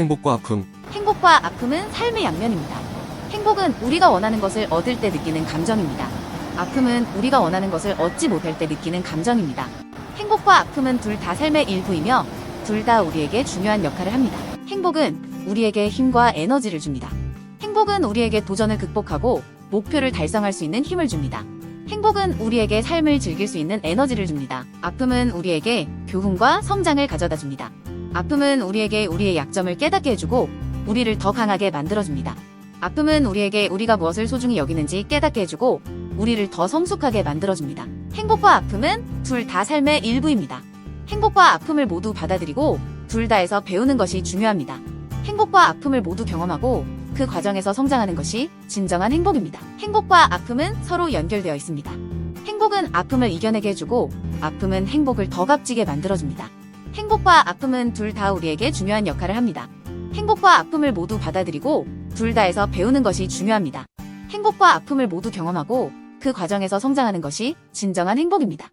행복과 아픔, 행복과 아픔은 삶의 양면입니다. 행복은 우리가 원하는 것을 얻을 때 느끼는 감정입니다. 아픔은 우리가 원하는 것을 얻지 못할 때 느끼는 감정입니다. 행복과 아픔은 둘 다 삶의 일부이며 둘 다 우리에게 중요한 역할을 합니다. 행복은 우리에게 힘과 에너지를 줍니다. 행복은 우리에게 도전을 극복하고 목표를 달성할 수 있는 힘을 줍니다. 행복은 우리에게 삶을 즐길 수 있는 에너지를 줍니다. 아픔은 우리에게 교훈과 성장을 가져다 줍니다. 아픔은 우리에게 우리의 약점을 깨닫게 해주고 우리를 더 강하게 만들어줍니다. 아픔은 우리에게 우리가 무엇을 소중히 여기는지 깨닫게 해주고 우리를 더 성숙하게 만들어줍니다. 행복과 아픔은 둘 다 삶의 일부입니다. 행복과 아픔을 모두 받아들이고 둘 다에서 배우는 것이 중요합니다. 행복과 아픔을 모두 경험하고 그 과정에서 성장하는 것이 진정한 행복입니다. 행복과 아픔은 서로 연결되어 있습니다. 행복은 아픔을 이겨내게 해주고 아픔은 행복을 더 값지게 만들어줍니다. 행복과 아픔은 둘 다 우리에게 중요한 역할을 합니다. 행복과 아픔을 모두 받아들이고 둘 다에서 배우는 것이 중요합니다. 행복과 아픔을 모두 경험하고 그 과정에서 성장하는 것이 진정한 행복입니다.